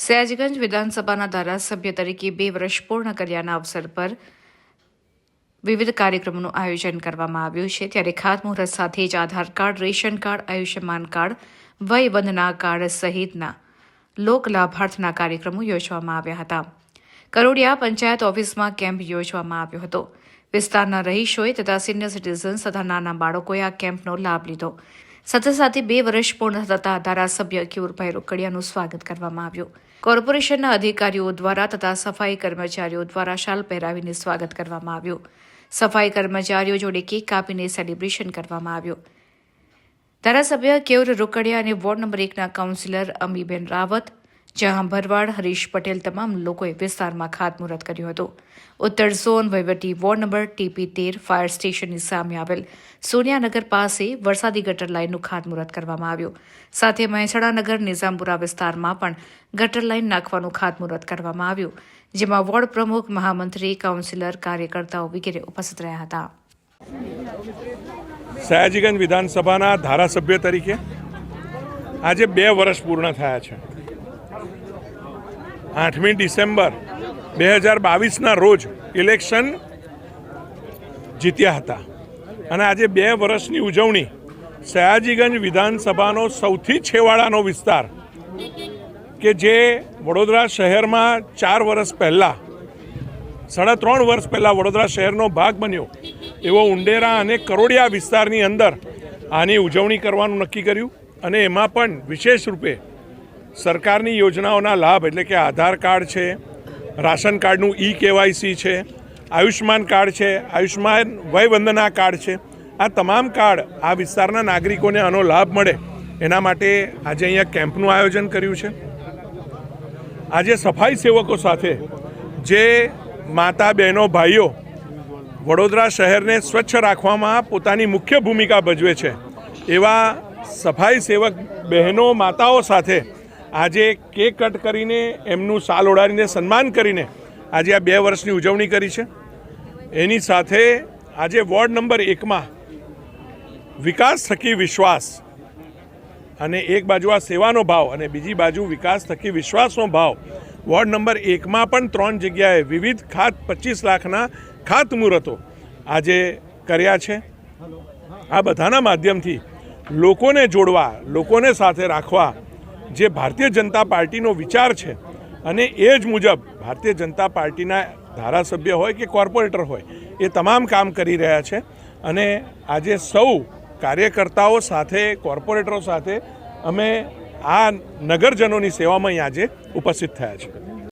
સયાજગંજ વિધાનસભાના ધારાસભ્ય તરીકે બે વર્ષ પૂર્ણ કર્યાના અવસર પર વિવિધ કાર્યક્રમોનું આયોજન કરવામાં આવ્યું છે. ત્યારે ખાતમુહૂર્ત સાથે જ Aadhaar card, ration card, Ayushman card, Vay Vandana card સહિતના લોક લાભાર્થના કાર્યક્રમો યોજવામાં આવ્યા હતા. કરોડિયા પંચાયત ઓફિસમાં કેમ્પ યોજવામાં આવ્યો હતો. વિસ્તારના રહીશોએ તથા સિનિયર સિટીઝન્સ તથા નાના બાળકોએ આ કેમ્પનો લાભ લીધો. સાથે સાથે બે વર્ષ પૂર્ણ થતા ધારાસભ્ય કિયુરભાઈ રોકડિયાનું સ્વાગત કરવામાં આવ્યું. કોર્પોરેશનના અધિકારીઓ દ્વારા તથા સફાઈ કર્મચારીઓ દ્વારા શાલ પહેરાવીને સ્વાગત કરવામાં આવ્યું. સફાઈ કર્મચારીઓ જોડે કેક કાપીને સેલિબ્રેશન કરવામાં આવ્યું. ધારાસભ્ય કેવર રોકડિયા અને વોર્ડ નંબર એકના કાઉન્સિલર અમીબેન રાવત જહાં ભરવાડ હરીશ પટેલ તમામ લોકોએ વિસ્તારમાં ખાતમુહૂર્ત કર્યું હતું. ઉત્તર ઝોન વહીવટી વોર્ડ નંબર ટીપી તેર ફાયર સ્ટેશનની સામે આવેલ સોનિયાનગર પાસે વરસાદી ગટર લાઇનનું ખાતમુહૂર્ત કરવામાં આવ્યું. સાથે મહેસાણાનગર નિઝામપુરા વિસ્તારમાં પણ ગટર લાઇન નાખવાનું ખાતમુહૂર્ત કરવામાં આવ્યું, જેમાં વોર્ડ પ્રમુખ, મહામંત્રી, કાઉન્સિલર, કાર્યકર્તાઓ વગેરે ઉપસ્થિત રહ્યા હતા. સયાજીગંજ વિધાનસભાના ધારાસભ્ય તરીકે આજે બે વર્ષ પૂર્ણ થયા છે. આઠમી ડિસેમ્બર બે હજાર બાવીસના રોજ ઇલેક્શન જીત્યા હતા. અને આજે બે વર્ષની ઉજવણી સયાજીગંજ વિધાનસભાનો સૌથી છેવાડાનો વિસ્તાર કે જે વડોદરા શહેરમાં ચાર વર્ષ પહેલાં, સાડા ત્રણ વર્ષ પહેલાં વડોદરા શહેરનો ભાગ બન્યો. એવો ઉંડેરા અને કરોડિયા વિસ્તારની અંદર આની ઉજવણી કરવાનું નક્કી કર્યું અને એમાં પણ વિશેષ રૂપે સરકારની યોજનાઓના લાભ એટલે કે આધાર કાર્ડ છે, રાશન કાર્ડનું ઈ કેવાયસી છે આયુષ્માન કાર્ડ છે આયુષ્માન વયવંદના કાર્ડ છે. આ તમામ કાર્ડ આ વિસ્તારના નાગરિકોને આનો લાભ મળે એના માટે આજે અહીંયા કેમ્પનું આયોજન કર્યું છે. આજે સફાઈ સેવકો સાથે જે માતા બહેનો ભાઈઓ વડોદરા શહેરને સ્વચ્છ રાખવામાં પોતાની મુખ્ય ભૂમિકા ભજવે છે એવા સફાઈ સેવક બહેનો માતાઓ સાથે આજે કેક કટ કરીને એમનું સાલ ઓઢાડીને સન્માન કરીને આજે આ બે વર્ષની ઉજવણી કરી છે. એની સાથે આજે વોર્ડ નંબર એકમાં વિકાસ થકી વિશ્વાસ અને એક બાજુ આ સેવાનો ભાવ અને બીજી બાજુ વિકાસ થકી વિશ્વાસનો ભાવ. વોર્ડ નંબર એકમાં પણ ત્રણ જગ્યાએ વિવિધ ખાત પચીસ લાખના ખાતમુહૂર્તો આજે કર્યા છે. આ બધાના માધ્યમથી લોકોને જોડવા, લોકોને સાથે રાખવા જે ભારતીય જનતા પાર્ટીનો વિચાર છે અને એ જ મુજબ ભારતીય જનતા પાર્ટીના ધારાસભ્ય હોય કે કોર્પોરેટર હોય, એ તમામ કામ કરી રહ્યા છે અને આજે સૌ કાર્યકર્તાઓ સાથે, કોર્પોરેટરો સાથે અમે આ નગરજનોની સેવામાં આજે ઉપસ્થિત થયા છે